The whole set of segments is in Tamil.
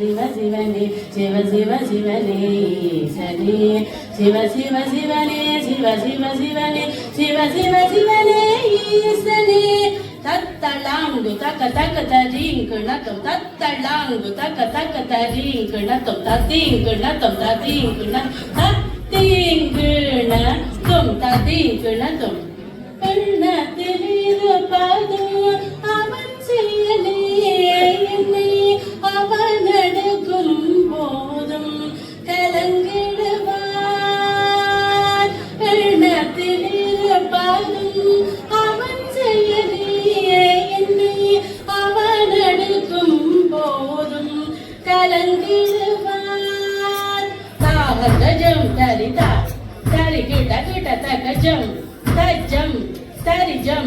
ಶಿವ ಶಿವನೇ ಶಿವ ಶಿವ ಶಿವನೇ ಶನಿ ಶಿವ ಶಿವ ಶಿವನೇ ಶಿವ ಶಿವ ಶಿವನೇ ಶಿವ ಶಿವ ಶಿವನೇ ಈಶನೇ ತತ್ತಳಾಂಗು ತಕ ತಕ ತರಿಂಕ್ ನಕಂ ತತ್ತಳಾಂಗು ತಕ ತಕ ತರಿಂಕ್ ನಕಂ ತದಿಂಕ್ ನಕಂ ತದಿಂಕ್ ನ ತದಿಂಕ್ ನ ತುಂ ತದಿಂಕ್ ನ ತುಂ ಕಣ್ಣ ತಿಳಿದು ಪಾದು തകജം തരിത തരി കിട കിട തകജം തജ്ജം തരിജം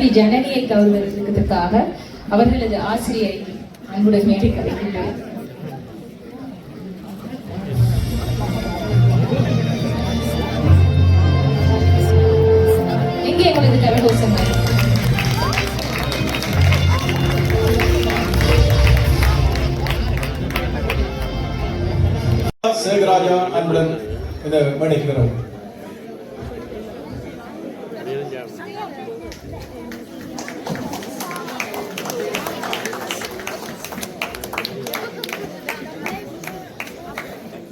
செல்வி ஜனனியை கௌரவிக்கிறதுக்காக அவர்களது ஆசிரியை அன்புடன் மேடைக்கு அழைக்கின்றேன் எங்கே எங்களது கரகோசம் சேகராஜா அன்புடன் இந்த மேடைக்கு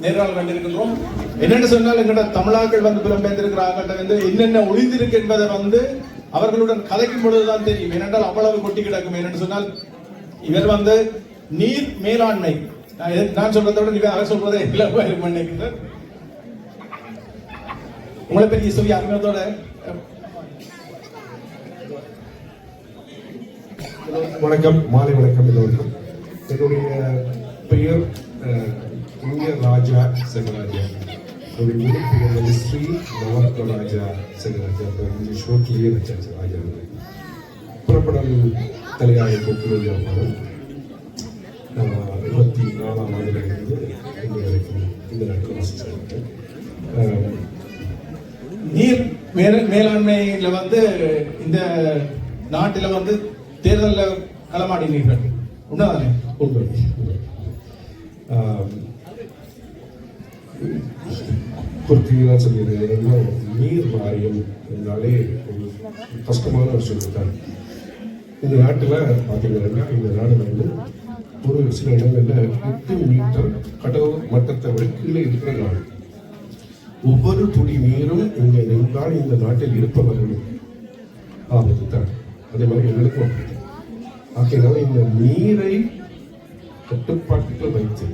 நேரால் கண்டிருக்கின்றோம். என்னென்னு சொன்னால் எங்கட தமிழாக்கள் வந்து புலம்பெயர்ந்திருக்கிறார்கள் வந்து என்னென்ன ஒளிந்திருக்கு என்பதை வந்து அவர்களுடன் கதைக்கும் பொழுதுதான் தெரியும். ஏனென்றால் அவ்வளவு கொட்டி கிடக்கும். என்னென்னு சொன்னால் இவர் வந்து நீர் மேலாண்மை. நான் நான் சொல்றதை விட இவர் அவர் சொல்றதே இலவாக நினைக்கின்றார் உங்களை பற்றி சொல்லி அறிமுகத்தோட வணக்கம். மாலை வணக்கம் எல்லோருக்கும். என்னுடைய பெயர் இந்திய ராஜா செங்கராஜா பெயர் வந்து ஸ்ரீ நவரத்ன ராஜா செங்கராஜா இந்த ஷோட்லேயே வச்சாச்சு ராஜா வந்து. புறப்படல் தலையாய கொக்குடைய படம் இருபத்தி நாலாம் ஆண்டுல இருந்து இன்று வரைக்கும் இந்த நாட்டில் வசிச்சிருக்கேன் நீர் மேல- மேலாண்மையில வந்து இந்த நாட்டில வந்து தேர்தல்ல களமாடினீர்கள். உண்மைதானே உண்மை உண்மை. ஆம், ஏன்னா நீர் வாரியம் என்றாலே ஒரு கஷ்டமான ஒரு சொல்லித்தான் இந்த நாட்டில் பார்த்தீங்கன்னா இந்த நாடு வந்து ஒரு சில இடங்களில் எட்டு மீட்டர் கடல் மட்டத்தை விட கீழே இருக்கிற நாடு ஒவ்வொரு துளி நீரும் இங்கே நின்றால் இந்த நாட்டில் இருப்பவர்களும் ஆபத்து தான் அதே மாதிரி எங்களுக்கும் அப்படித்தான். ஆகையினால இந்த நீரை கட்டுப்பாட்டுக்குள் வைத்து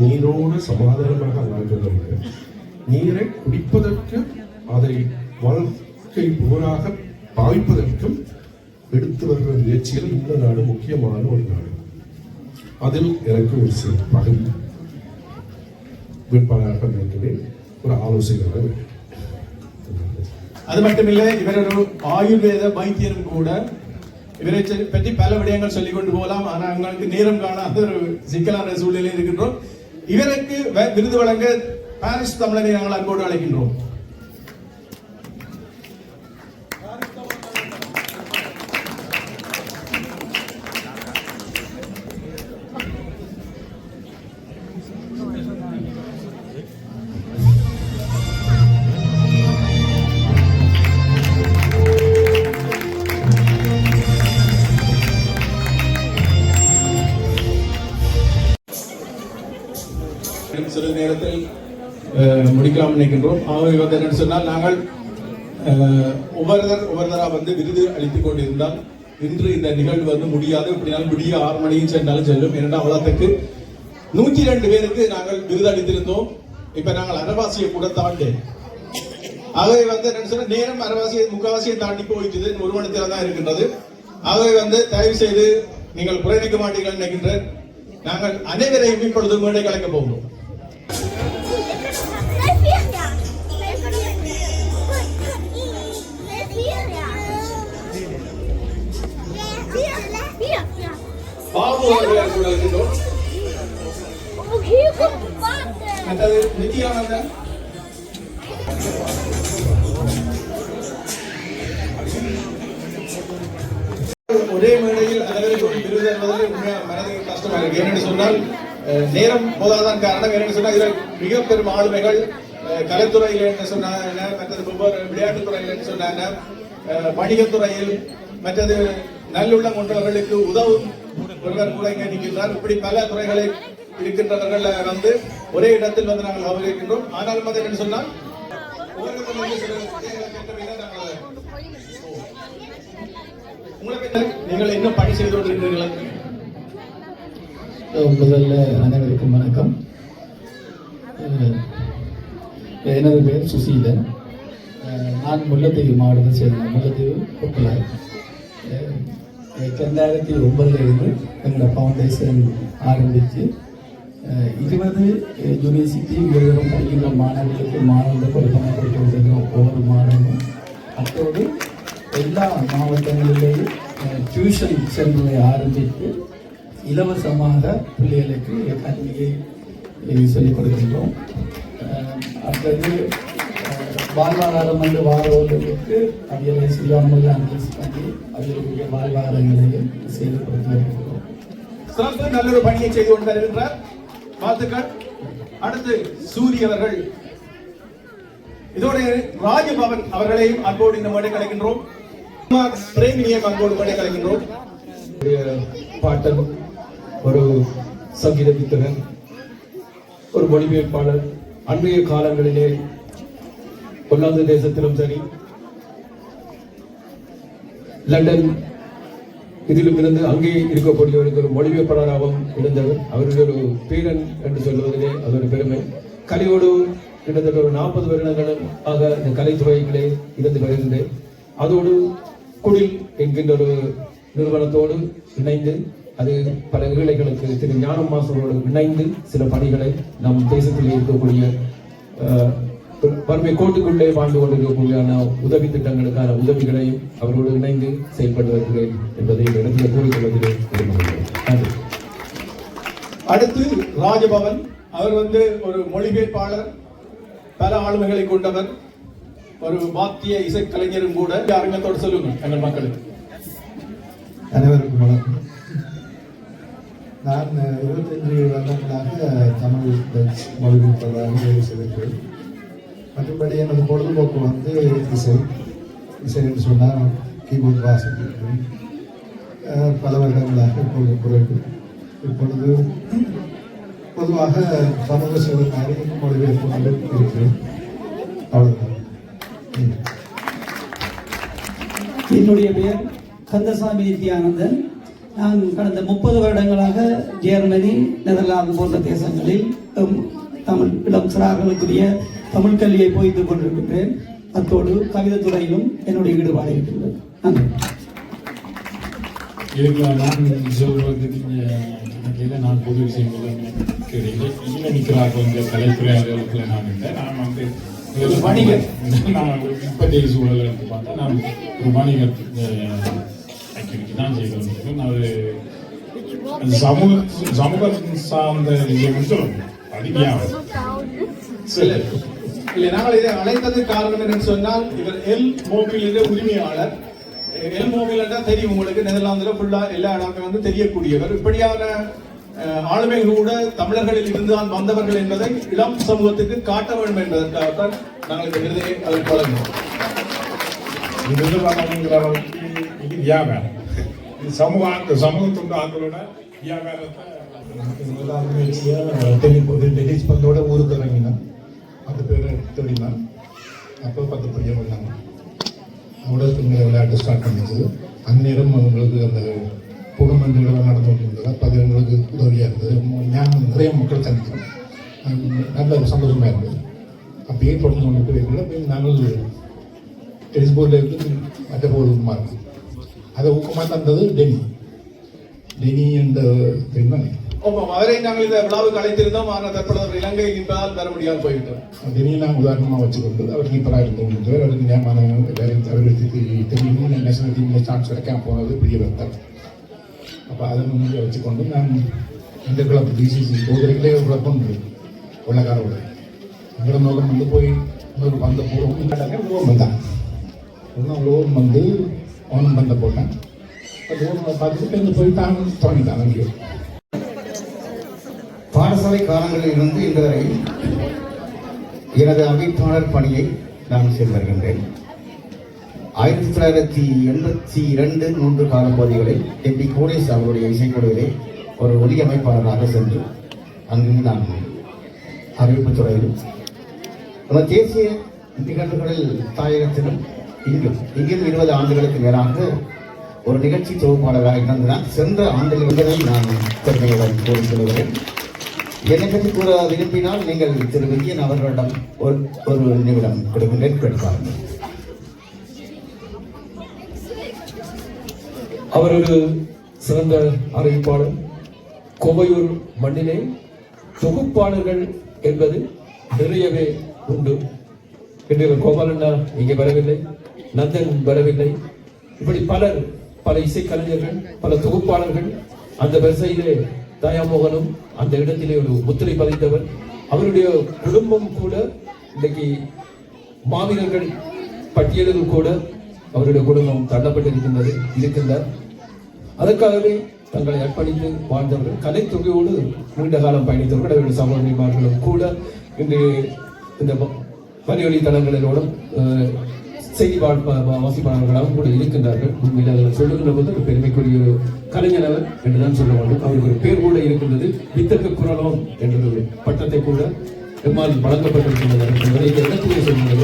நீரோடு சமாதானமாக வாழ்ந்ததோடு நீரை குடிப்பதற்கு அதை வாழ்க்கை போராக பாவிப்பதற்கும் எடுத்து வருகிற முயற்சியில் இந்த நாடு முக்கியமான ஒரு நாடு. அதில் எனக்கு ஒரு சில பகிர்ந்து வேட்பாளராக நினைக்கிறேன். ஒரு ஆலோசனை அது மட்டுமில்லை இவர் ஒரு ஆயுர்வேத வைத்தியரும் கூட. இவரை பற்றி பல விடயங்கள் சொல்லிக் கொண்டு போகலாம். ஆனால் எங்களுக்கு நேரம் காணாத ஒரு சிக்கலான சூழ்நிலையில் இருக்கின்றோம். இவருக்கு விருது வழங்க பாரிஸ் தமிழரை நாங்கள் அன்போடு அழைக்கின்றோம். அஹ், நினைக்கின்றோம். ஆகவே வந்து என்னென்னு சொன்னால் நாங்கள் அஹ், ஒவ்வொருத்தர் வந்து விருது அளித்துக் கொண்டிருந்தால் இன்று இந்த நிகழ்வு வந்து முடியாது. இப்படினாலும் விடிய ஆறு மணியும் சென்றாலும் செல்லும். ஏனென்றால் வளத்துக்கு நூற்றி ரெண்டு பேருக்கு நாங்கள் விருது அளித்திருந்தோம். இப்ப நாங்கள் அரவாசியை கூட தாண்டி. ஆகவே வந்து என்ன சொன்னால் நேரம் அரவாசியை முக்காவாசியை தாண்டி போயிட்டது ஒரு மணி தான் இருக்கின்றது. ஆகவே வந்து தயவு செய்து நீங்கள் குறைநிற்க மாட்டீர்கள் நினைக்கின்ற நாங்கள் அனைவரையும் இப்பொழுது மேடை கலைக்க போகிறோம் பாபு அவர்களை கூட இருக்கின்றோம் ஒரே மேடையில் அனைவருக்கும் விருது என்பது உண்மையா மனதுக்கு கஷ்டமா இருக்கு சொன்னால் நேரம் போதாதான் காரணம் ஏனென்று சொன்னால் இதில் மிக பெரும் ஆளுமைகள் கலைத்துறையில் என்ன சொன்னாங்க மற்றது ஒவ்வொரு விளையாட்டுத்துறையில் என்ன சொன்னாங்க வணிகத்துறையில் மற்றது நல்லுள்ளம் கொண்டவர்களுக்கு உதவும் நிற்கின்றார் இப்படி பல துறைகளை இருக்கின்றவர்கள் வந்து ஒரே இடத்தில் வந்து நாங்கள் கௌரவிக்கின்றோம் ஆனாலும் அது என்ன சொன்னால் உங்களை நீங்கள் என்ன பணி செய்து கொண்டிருக்கிறீர்கள்? முதல்ல அனைவருக்கும் வணக்கம். எனது பெயர் சுசீலன். நான் முல்லைத்தீவு மாவட்டத்தை சேர்ந்த முல்லைத்தீவு கொக்கலாய் ரெண்டாயிரத்தி ஒன்பதுல இருந்து எங்களோட ஃபவுண்டேஷன் ஆரம்பித்து இருபது யூனிவர்சிட்டி உயர்தரம் படிக்கின்ற மாணவர்களுக்கு மாணவர்கள் கொடுப்பன கொடுத்து வருகிறோம் ஒவ்வொரு மாதமும் அத்தோடு எல்லா மாவட்டங்களிலேயும் டியூஷன் சென்டரை ஆரம்பித்து இலவசமாக பிள்ளைகளுக்கு கல்வியை சொல்லிக் கொடுக்கின்றோம். அடுத்தது வாழ்வாதாரம் வந்து வாழ்வர்களுக்கு அவைகளை செய்யாமல் அனலைஸ் பண்ணி அவர்களுடைய வாழ்வாதாரங்களையும் செய்து கொடுத்து வருகின்றோம் சிறப்பு நல்ல ஒரு பணியை செய்து கொண்டு வருகின்றார். வாழ்த்துக்கள். அடுத்து சூரிய அவர்கள். இதோட ராஜபவன் அவர்களையும் அன்போடு இந்த மேடை கலைக்கின்றோம் குமார் பிரேமினியம் அன்போடு மேடை கலைக்கின்றோம் பாட்டன் ஒரு சங்கீத வித்தகன் ஒரு மொழிபெயர்ப்பாளர் அன்றைய காலங்களிலே ஒல்லாந்து தேசத்திலும் சரி லண்டன் இதிலும் இருந்து அங்கே இருக்கக்கூடியவருக்கு ஒரு மொழிபெயர்ப்பாளராகவும் இருந்தவர். அவருடைய ஒரு பீரன் என்று சொல்வதிலே அது ஒரு பெருமை. கலையோடு கிட்டத்தட்ட ஒரு நாற்பது வருடங்களும் ஆக இந்த கலைத்துறைகளே இருந்து வருகின்றேன் அதோடு குடில் என்கின்ற ஒரு நிறுவனத்தோடு இணைந்து அது பல ஏழைகளுக்கு திரு ஞானம் மாசரோடு இணைந்து சில பணிகளை நம் தேசத்தில் இருக்கக்கூடிய வறுமை கோட்டுக்குள்ளே வாழ்ந்து கொண்டிருக்கக்கூடியான உதவி திட்டங்களுக்கான உதவிகளையும் அவரோடு இணைந்து செயல்பட்டு வருகிறேன் என்பதை இந்த இடத்தில் கூறிக்கொள்வதிலே நன்றி. அடுத்து ராஜபவன். அவர் வந்து ஒரு மொழிபெயர்ப்பாளர் பல ஆளுமைகளை கொண்டவர். ஒரு வாத்திய இசைக்கலைஞரும் கூட. அறிமுகத்தோடு சொல்லுங்க எங்கள் மக்களுக்கு. அனைவருக்கும் வணக்கம். நான் இருபத்தஞ்சு வருடங்களாக தமிழ் வேலை செய்திருக்கிறேன் மற்றபடி எனது பொழுதுபோக்கு வந்து இசை. இசை என்று சொன்னால் கீபோர்டு வாசிக்கிறது பல வருடங்களாக இப்பொழுது குறைவு இப்பொழுது பொதுவாக சமூக சேவை மாதிரி மொழிபெயர்ப்பு கொண்டு இருக்கிறேன் அவ்வளோதான் என்னுடைய பெயர் கந்தசாமி நித்யானந்தன். நான் கடந்த முப்பது வருடங்களாக ஜெர்மனி நெதர்லாந்து போன்ற தேசங்களில் தமிழ் இளம் சிறார்களுக்குரிய தமிழ் கல்வியை போய்த்து கொண்டிருக்கின்றேன். அத்தோடு கவிதைத்துறையிலும் என்னுடைய ஈடுபாடு இருக்கின்றது. நன்றி. இதுக்கு நான் சொல்வதற்கு நினைக்கையில் நான் பொது விஷயங்கள் கேட்கல இங்கே நிற்கிறார்கள் இந்த கலைத்துறை அலுவலகத்தில் நான் இருந்தேன். நான் வந்து ஒரு வணிகர். நான் ஒரு இப்போதைய சூழலை வந்து பார்த்தா நான் ஒரு வணிகர் ஆக்டிவிட்டி தான் செய்து வந்திருக்கேன் அது சமூக சமூகம் சார்ந்த விஷயம் சொல்லணும் அதிகம் இல்லை இல்லை நாங்கள் இதை அழைத்தது காரணம் என்னன்னு சொன்னால் இவர் எல் மோபிலின் உரிமையாளர் எல் மோபில் என்றால் தெரியும் உங்களுக்கு நெதர்லாந்துல ஃபுல்லா எல்லா இடமே வந்து தெரியக்கூடியவர் இப்படியான ஆளுமைகள் கூட தமிழர்களில் இருந்துதான் வந்தவர்கள் என்பதை இளம் சமூகத்துக்கு காட்ட வேண்டும் என்பதற்காகத்தான் நாங்கள் இந்த விருதை அதற்கு வழங்கினோம் நிர்வாகங்கிற அளவுக்கு இது வியாபாரம் இது சமூக சமூகத்துண்டு ஆட்களோட வியாபாரத்தை டெலிஃபோன் டெலிஸ் பந்தோட ஊருக்கு இறங்கினேன் பத்து பேர் தேடினான் அப்போ பத்து பையன் வந்தாங்க. உடல் பின்னர் விளையாட்டு ஸ்டார்ட் பண்ணிச்சு. அந்நேரம் அவங்களுக்கு அந்த குடும்ப நிகழ்வாக நடந்து கொண்டிருந்தது. அப்போ அது எங்களுக்கு உதவியாக இருந்தது. ஞானம் நிறைய மக்கள் சந்திக்கிறோம் அது நல்ல சந்தோஷமாக இருந்தது. அப்படியே தொடர்ந்து கொண்டு போயிருக்கல போய் நாங்கள் டென்னிஸ் போர்டில் இருந்து மற்ற போர்டு மாறினோம். அதை ஊக்கமாக தந்தது டெனி. டெனி என்ற தெரியுமா தானே ஆமாம் நாங்கள் இந்த விழாவுக்கு அழைத்திருந்தோம். ஆனால் தற்பொழுது அவர் இலங்கை என்பதால் வர முடியாது போய்விட்டார் திடீர்னு நான் உதாரணமாக வச்சுக்கொண்டு அவர் கீப்பராக இருந்தவங்க அவருக்கு ஞாபகம் எல்லாரும் தவிர்த்து தெரியும் நேஷனல் டீமில் சான்ஸ் கிடைக்காம போனது பெரிய வருத்தம் அப்போ அதை முன்னே வச்சுக்கொண்டு நான் இந்த கிளப் பிசிசி போகிறீங்களே ஒரு குழப்பம் உண்டு வெள்ளக்காரோட அங்கே நோக்கம் வந்து போய் ஒரு பந்த போகிறோம் ஓம் வந்தான் ஒன்றும் ஓம் வந்து ஓனம் பந்த போட்டேன். அது ஓம் பார்த்துட்டு இருந்து போய் தான் தொடங்கிட்டான். அங்கேயோ. பாடசாலை காலங்களில் இருந்து இன்று வரை எனது அமைப்பாளர் பணியை நான் செய்து வருகின்றேன். ஆயிரத்தி தொள்ளாயிரத்தி எண்பத்தி இரண்டு மூன்று காலப்பகுதிகளில் எம் பி கோடேஷ் அவருடைய இசைக்குழுவிலே ஒரு ஒலி அமைப்பாளராக சென்று அங்கு நான் அறிவிப்பு துறையிலும் நம்ம தேசிய நிகழ்வுகளில் தாயகத்திலும் இங்கும் இங்கிருந்து இருபது ஆண்டுகளுக்கு மேலாக ஒரு நிகழ்ச்சி தொகுப்பாளராக இருந்ததுதான் சென்ற ஆண்டில் இருந்ததை நான் பெருமையுடன் கூறி சொல்கிறேன் என்னை பற்றி கூற விரும்பினால் நீங்கள் திரு விஜயன் அவர்களிடம் ஒரு ஒரு நிமிடம் கொடுக்கின்றேன் கேட்பார்கள் அவர் ஒரு சிறந்த அறிவிப்பாளர். கோவையூர் மண்ணிலே தொகுப்பாளர்கள் என்பது நிறையவே உண்டு. என்று கோபாலண்ணா இங்கே வரவில்லை நந்தன் வரவில்லை. இப்படி பலர் பல இசைக்கலைஞர்கள் பல தொகுப்பாளர்கள் அந்த வரிசையிலே தயாமோகனும் அந்த இடத்திலே ஒரு முத்திரை பதித்தவர். அவருடைய குடும்பம் கூட இன்றைக்கு மாவீரர்கள் பட்டியலில் கூட அவருடைய குடும்பம் தள்ளப்பட்டிருக்கின்றது இருக்கின்றார். அதற்காகவே தங்களை அர்ப்பணித்து வாழ்ந்தவர்கள் தொகையோடு நீண்ட காலம் பயணித்தவர்கள் அவருடைய சகோதரிமார்களும் கூட இன்று இந்த வ- தளங்களிலோடும் செய்தி வாழ்ப்ப வாசிப்பாளர்களாகவும் கூட இருக்கின்றார்கள். உண்மையில் அதில் சொல்லுகின்ற போது ஒரு பெருமைக்குரிய ஒரு கலைஞர் அவர் என்றுதான் சொல்ல வேண்டும். அவருக்கு ஒரு பேர் கூட இருக்கின்றது. வித்தக குரலம் என்ற ஒரு பட்டத்தை கூட எம்மால் வழங்கப்பட்டிருக்கின்றது இந்த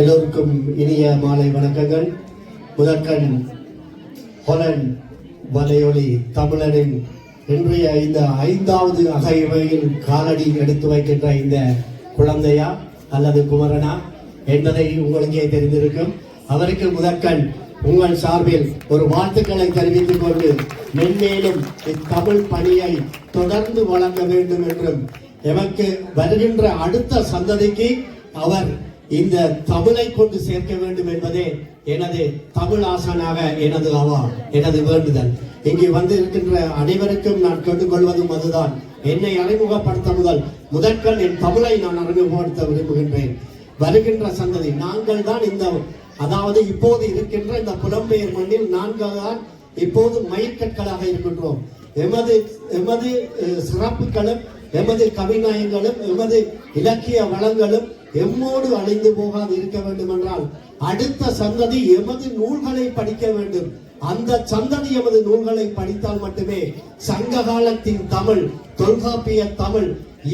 எல்லோருக்கும் இனிய மாலை வணக்கங்கள். முதற்கண் ஹொலன் வலையொலி தமிழரின் இன்றைய இந்த ஐந்தாவது அகைவையில் காலடி எடுத்து வைக்கின்ற இந்த குழந்தையா அல்லது குமரனா என்பதை உங்களுக்கே தெரிந்திருக்கும். அவருக்கு முதற்கண் உங்கள் சார்பில் ஒரு வாழ்த்துக்களை தெரிவித்துக் கொண்டு மென்மேலும் இத்தமிழ் பணியை தொடர்ந்து வழங்க வேண்டும் என்றும் எமக்கு வருகின்ற அடுத்த சந்ததிக்கு அவர் இந்த தமிழை கொண்டு சேர்க்க வேண்டும் என்பதே எனது தமிழ் ஆசானாக எனது அவா எனது வேண்டுதல். இங்கே வந்து இருக்கின்ற அனைவருக்கும் நான் கேட்டுக்கொள்வதும் அதுதான். என்னை அறிமுகப்படுத்த முதல் முதற்கள் என் தமிழை நான் அறிமுகப்படுத்த விரும்புகின்றேன். வருகின்ற சந்ததி நாங்கள் தான் இந்த அதாவது இப்போது இருக்கின்ற இந்த புலம்பெயர் மண்ணில் நாங்கள் தான் இப்போது மயிர்கற்களாக இருக்கின்றோம். எமது எமது சிறப்புகளும் எமது கவிநயங்களும் எமது இலக்கிய வளங்களும் எம்மோடு அழிந்து போகாது இருக்க வேண்டும் என்றால் அடுத்த சந்ததி எமது நூல்களை படிக்க வேண்டும். அந்த சந்ததி எமது நூல்களை படித்தால் மட்டுமே சங்ககாலத்தின் தமிழ் தொல்காப்பிய தமிழ்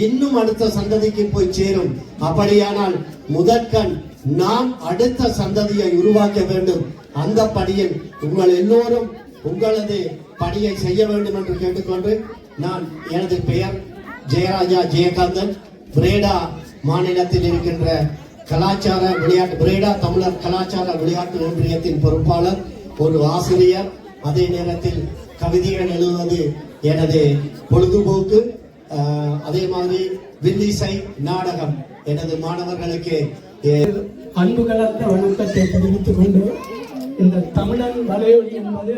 இன்னும் அடுத்த சந்ததிக்கு போய் சேரும். அப்படியானால் முதற்கண் நாம் அடுத்த சந்ததியை உருவாக்க வேண்டும். அந்த படியில் உங்கள் எல்லோரும் உங்களது பணியை செய்ய வேண்டும் என்று கேட்டுக்கொண்டு நான் எனது பெயர் ஜெயராஜா ஜெயகாந்தன். பிரேடா மாநிலத்தில் இருக்கின்ற கலாச்சார விளையாட்டு பிரேடா தமிழர் கலாச்சார விளையாட்டு ஒன்றியத்தின் பொறுப்பாளர். ஒரு ஆசிரியர் அதே நேரத்தில் கவிதைகள் எழுதுவது எனது பொழுதுபோக்கு ஆஹ், அதே மாதிரி வில்லிசை நாடகம் எனது மாணவர்களுக்கு அன்பு கலந்த வணக்கத்தை தெரிவித்துக் கொண்டு இந்த தமிழன் வலையொலி என்பது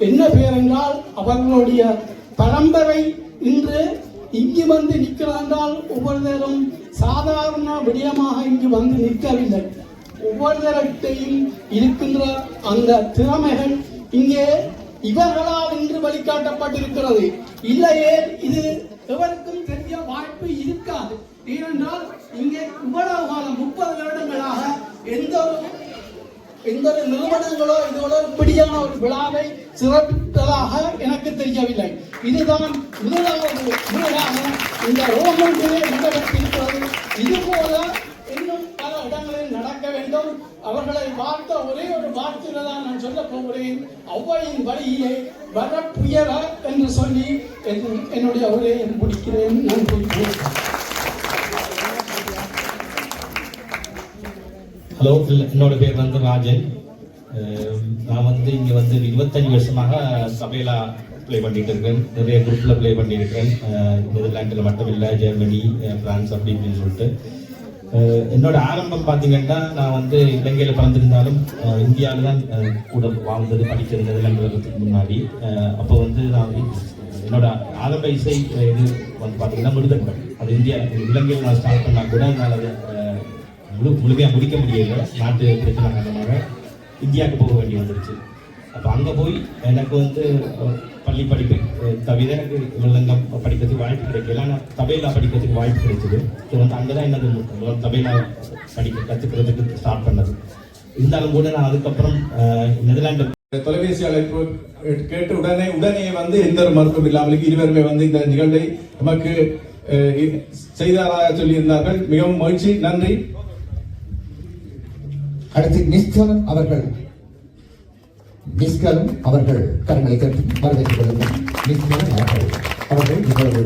என்ன பேர் என்றால் அவர்களுடைய பரம்பரை இன்று இங்கு வந்து நிற்கிறார்கள். நேரம் சாதாரண விடயமாக இங்கு வந்து நிற்கவில்லை. ஒவ்வொருத்தரத்தையும் இருக்கின்ற அந்த திறமைகள் இங்கே இவர்களால் இன்று வழிகாட்டப்பட்டிருக்கிறது. இல்லையே இது எவருக்கும் தெரிய வாய்ப்பு இருக்காது. ஏனென்றால் இங்கே இவ்வளவு காலம் முப்பது வருடங்களாக எந்த ஒரு எந்த ஒரு நிறுவனங்களோ இதோட இப்படியான ஒரு விழாவை சிறப்பித்ததாக எனக்கு தெரியவில்லை. இதுதான் முதலாவது முறையாக இந்த ரோமன் நடத்திருக்கிறது இது போல இன்னும் பல இடங்களில் வேண்டும் அவர்களை வாழ்த்த ஒரே ஒரு வார்த்தையில தான் நான் சொல்ல போகிறேன். ஒவ்வையின் வழியிலே வர புயல என்று சொல்லி என்னுடைய உரையை முடிக்கிறேன். நன்றி. ஹலோ என்னோட பேர் வந்து ராஜன். நான் வந்து இங்கே வந்து இருபத்தஞ்சு வருஷமாக சபையில ப்ளே பண்ணிட்டு இருக்கேன். நிறைய குரூப்பில் ப்ளே பண்ணியிருக்கேன் நெதர்லாண்டில் மட்டும் இல்லை ஜெர்மனி பிரான்ஸ் அப்படி இப்படின்னு சொல்லிட்டு. என்னோட ஆரம்பம் பார்த்தீங்கன்னா நான் வந்து இலங்கையில் பிறந்திருந்தாலும் இந்தியாவில் தான் கூட வாழ்ந்தது படிக்கிறது நெதர்லாண்டு முன்னாடி. அப்போ வந்து நான் என்னோட ஆரம்ப இசை இது வந்து பார்த்தீங்கன்னா மிருதங்கம் அது இந்தியா இலங்கையில் நான் ஸ்டார்ட் பண்ணால் கூட என்னால் அதை முழு முழுமையாக முடிக்க முடியல. நாட்டு பிரச்சனை காரணமாக இந்தியாவுக்கு போக வேண்டி வந்துருச்சு. அப்போ அங்கே போய் எனக்கு வந்து பள்ளி படிப்பு தவிர எனக்கு மிருதங்கம் படிக்கிறதுக்கு வாய்ப்பு கிடைக்கல. ஆனால் தபேலா படிக்கிறதுக்கு வாய்ப்பு கிடைச்சது ஸோ வந்து அங்கே தான் என்னது தபேலா படிக்க கற்றுக்கிறதுக்கு ஸ்டார்ட் பண்ணது. இருந்தாலும் கூட நான் அதுக்கப்புறம் அஹ், நெதர்லாந்து தொலைபேசி அழைப்பு கேட்டு உடனே உடனே வந்து எந்த ஒரு மருத்துவம் இல்லாமலுக்கு இருவருமே வந்து இந்த நிகழ்வை நமக்கு செய்தாராக சொல்லியிருந்தார்கள். மிகவும் மகிழ்ச்சி. நன்றி. அடுத்து நிஸ்கலன் அவர்கள். மிஸ்கல் அவர்கள் கரங்களை கட்டி வரவேற்றுக் கொள்ளுங்கள். நிஸ்கலன் அவர்கள். அவர்கள் இவ்வளவு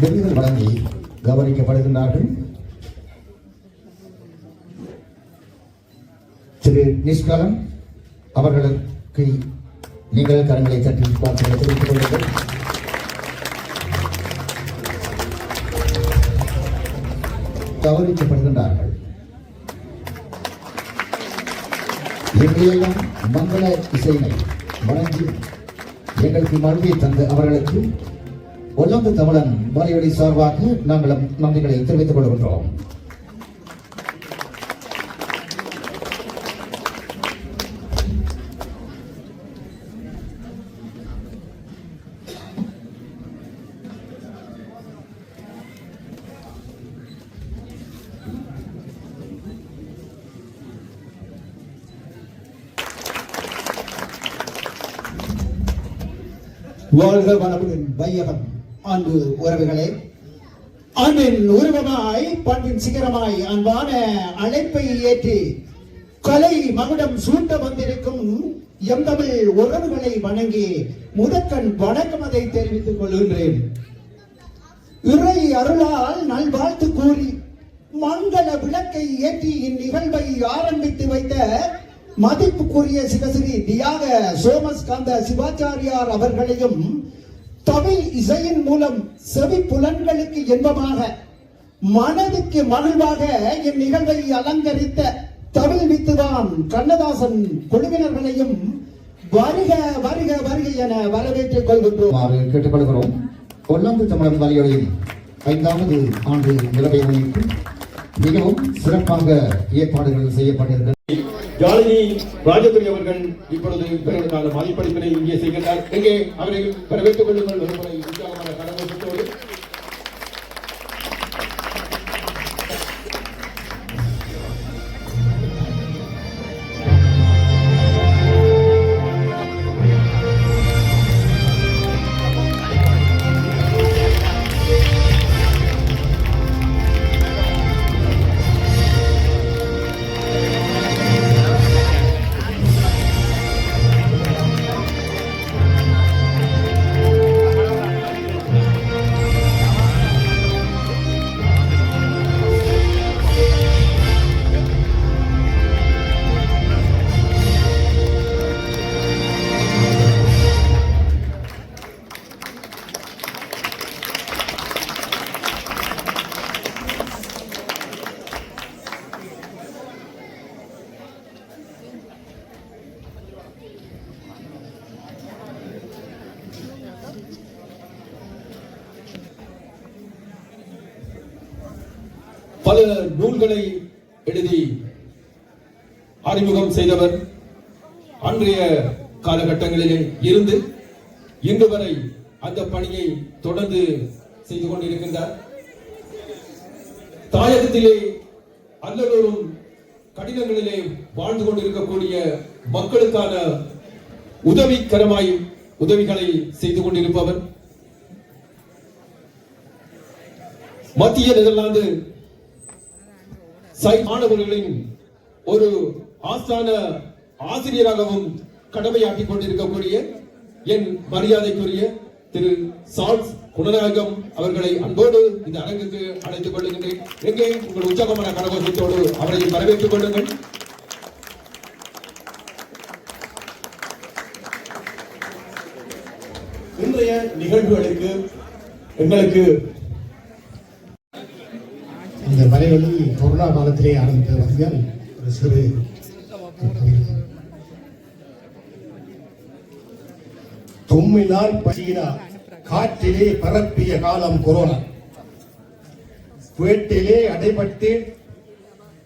விருதுகள் வழங்கி கௌரவிக்கப்படுகின்றார்கள் திரு நிஷ்கலம் அவர்களுக்கு நீங்கள் கரங்களை தட்டி பார்த்து தெரிவித்துக் கொள்ளுங்கள். கௌரவிக்கப்படுகின்றார்கள் எங்களையெல்லாம் மங்கள இசையினை வழங்கி எங்களுக்கு மருந்தை தந்த அவர்களுக்கு ஒல்லாந்து தமிழன் வலையொலி சார்பாக நாங்கள் நன்றிகளை தெரிவித்துக் கொள்கின்றோம். வாழ்க வளமுடன் வையகம். அன்பு உறவுகளே அன்பின் உருவமாய் பண்பின் சிகரமாய் அன்பான அழைப்பை ஏற்றி கலை மகுடம் சூட்ட வந்திருக்கும் எந்தமிழ் உறவுகளை வணங்கி முதற்கண் வணக்கம் அதை தெரிவித்துக் கொள்கின்றேன். இறை அருளால் நல்வாழ்த்து கூறி மங்கள விளக்கை ஏற்றி இந்நிகழ்வை ஆரம்பித்து வைத்த மதிப்புக்குரிய சிவசிறி தியாக சோமஸ்காந்த சிவாச்சாரியார் அவர்களையும் தமிழ் இசையின் மூலம் செவி புலன்களுக்கு இன்பமாக மனதுக்கு மகிழ்வாக இந்நிகழ்வை அலங்கரித்த தமிழ் வித்துவான் கண்ணதாசன் குழுவினர்களையும் வருக வருக வருக என வரவேற்றுக் கொள்கின்றோம். கேட்டுக்கொள்கிறோம். ஒல்லாந்து தமிழர் வலியுறையும் ஐந்தாவது ஆண்டு நிலவை முன்னிட்டு மிகவும் சிறப்பாக ஏற்பாடுகள் செய்யப்பட்டிருக்கிறது. ஜாலினி ராஜதுரை அவர்கள் இப்பொழுது பிறருக்கான மதிப்பளிப்பினை இங்கே செய்கின்றார். எங்கே? அவரை வரவேற்றுக் கொள்ளுங்கள். ஒருமுறை நூல்களை எழுதி அறிமுகம் செய்தவர் அன்றைய காலகட்டங்களிலே இருந்து இன்று வரை அந்த பணியை தொடர்ந்து செய்து கொண்டிருக்கின்றார். தாயகத்திலே அல்லலோரும் கடிதங்களிலே வாழ்ந்து கொண்டிருக்கக்கூடிய மக்களுக்கான உதவிகரமாய் உதவிகளை செய்து கொண்டிருப்பவர். மத்திய நெதர்லாந்து சை மாணவர்களின் ஒரு ஆஸ்தான ஆசிரியராகவும் கடமையாக்கிக் கொண்டிருக்கக்கூடிய என் மரியாதைக்குரிய திரு சால்ஸ் குணநாயகம் அவர்களை அன்போடு இந்த அரங்குக்கு அழைத்துக் கொள்ளுகின்றேன். எங்கே? உங்கள் உற்சாகமான கரகோஷத்தோடு அவரை வரவேற்றுக் கொள்ளுங்கள். இன்றைய நிகழ்வுகளுக்கு எங்களுக்கு இந்த மலைவழி கொரோனா காலத்திலே ஆரம்பித்த வகையால் ஒரு சிறு தொம்மினால் பசியினா காற்றிலே பரப்பிய காலம் கொரோனா. வீட்டிலே அடைபட்டு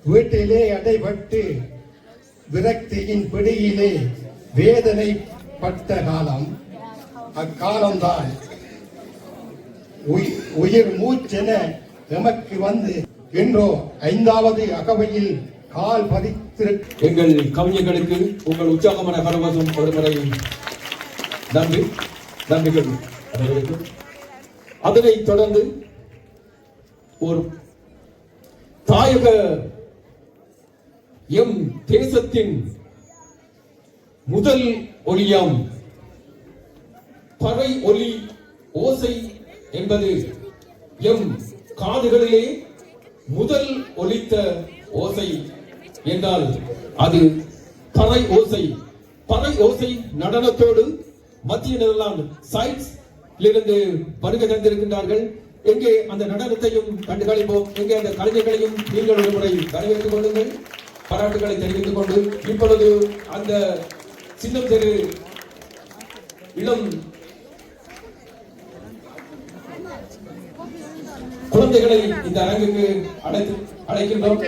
வீட்டிலே அடைபட்டு விரக்தியின் பிடியிலே வேதனை பட்ட காலம். அக்காலம்தான் உயிர் மூச்சென எமக்கு வந்து இன்றோ ஐந்தாவது அகவையில் கால் பதித்திருக்க எங்கள் கவிஞர்களுக்கு உங்கள் உற்சாகமான கரவாசம் ஒருமுறை நன்றி. நன்றிகள் அதனை அதனைத் தொடர்ந்து ஒரு தாயக எம் தேசத்தின் முதல் ஒளியாம் பறை ஒலி ஓசை என்பது எம் காதுகளிலே முதல் ஒலித்த ஓசை என்றால் அது பறை ஓசை. பறை ஓசை நடனத்தோடு மத்திய நெதர்லாந்து சைட்ஸ் இருந்து வருகை தந்திருக்கின்றார்கள். எங்கே அந்த நடனத்தையும் கண்டுகளிப்போம். எங்கே அந்த கலைஞர்களையும் நீங்கள் ஒரு முறை வரவேற்றுக் கொள்ளுங்கள். பாராட்டுகளை தெரிவித்துக் கொண்டு இப்பொழுது அந்த சின்னம் தெரு இளம் குழந்தைகளை இந்த அரங்குக்கு அழைத்து அழைக்கின்றோம்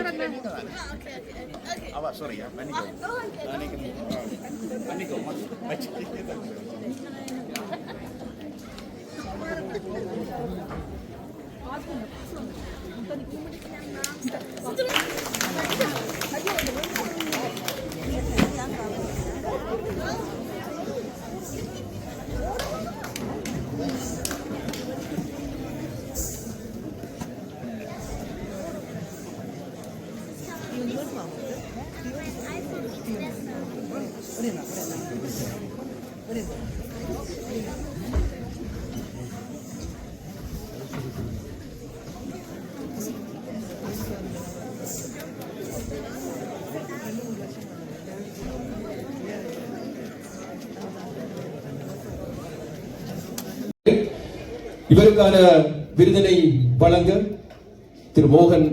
இவருக்கான விருதினை வழங்க திரு மோகன்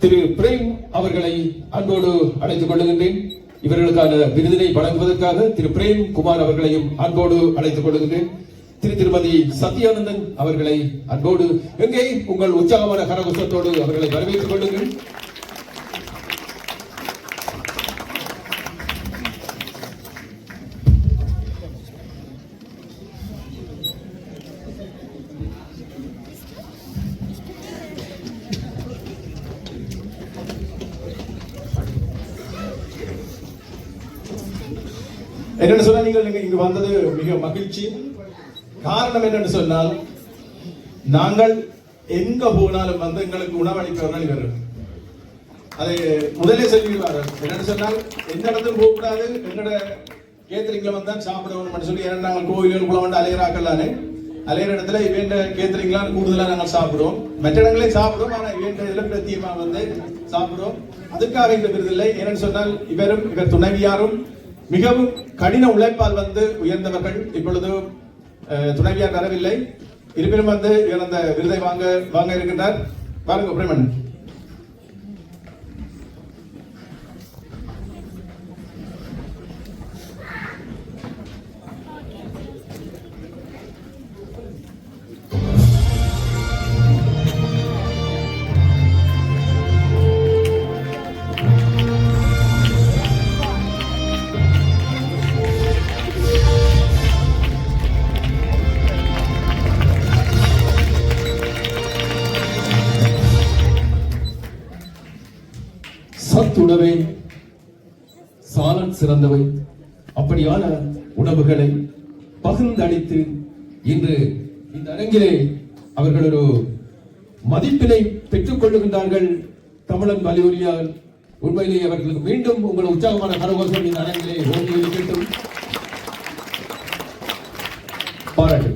திரு பிரேம் அவர்களை அன்போடு அழைத்துக் கொள்கின்றேன் இவர்களுக்கான விருதினை வழங்குவதற்காக திரு பிரேம் குமார் அவர்களையும் அன்போடு அழைத்துக் கொள்ளுகின்றேன் திரு திருமதி சத்யானந்தன் அவர்களை அன்போடு எங்கே உங்கள் உற்சாகமான கரகோஷத்தோடு அவர்களை வரவேற்றுக் கொள்ளுங்கள். என்னென்னு சொன்னால் நீங்கள் இங்கு வந்தது மிக மகிழ்ச்சி. காரணம் என்னன்னு சொன்னால் நாங்கள் எங்க போனாலும் வந்து எங்களுக்கு உணவளிப்பவர்கள் இவர் அதை முதலே சொல்லிடுவார்கள். என்னன்னு சொன்னால் எந்த இடத்துக்கும் போகக்கூடாது எங்களோட கேத்தரிங்ல வந்தால் சாப்பிடணும்னு சொல்லி ஏன்னா நாங்கள் கோயில்கள் குளம் வந்து அலையறாக்கலானே அலையிற இடத்துல இவன் கேத்தரிங்லாம் கூடுதலாக நாங்கள் சாப்பிடுவோம். மற்ற இடங்களே சாப்பிடுவோம் ஆனால் இவன் இதில் பிரத்தியமாக வந்து சாப்பிடுவோம். அதுக்காக இந்த விருதில்லை ஏன்னு சொன்னால் இவரும் இவர் துணைவியாரும் மிகவும் கடின உழைப்பால் வந்து உயர்ந்தவர்கள் இப்பொழுது துணைவியார் வரவில்லை. இருப்பினும் வந்து இவர் அந்த விருதை வாங்க வாங்க இருக்கின்றார். பாருங்க பிரேமன் உணவே. சாலன் சிறந்தவை. அப்படியான உணவுகளை பகிர்ந்தளித்து இன்று இந்த அரங்கிலே அவர்கள் ஒரு மதிப்பினை பெற்றுக் கொள்ளுகின்றார்கள் தமிழன் வலியுரியால் உண்மையிலேயே அவர்களுக்கு மீண்டும் உங்கள் உற்சாகமான கரகோஷம் இந்த அரங்கிலே ஓங்கி இருக்கட்டும். பாராட்டு.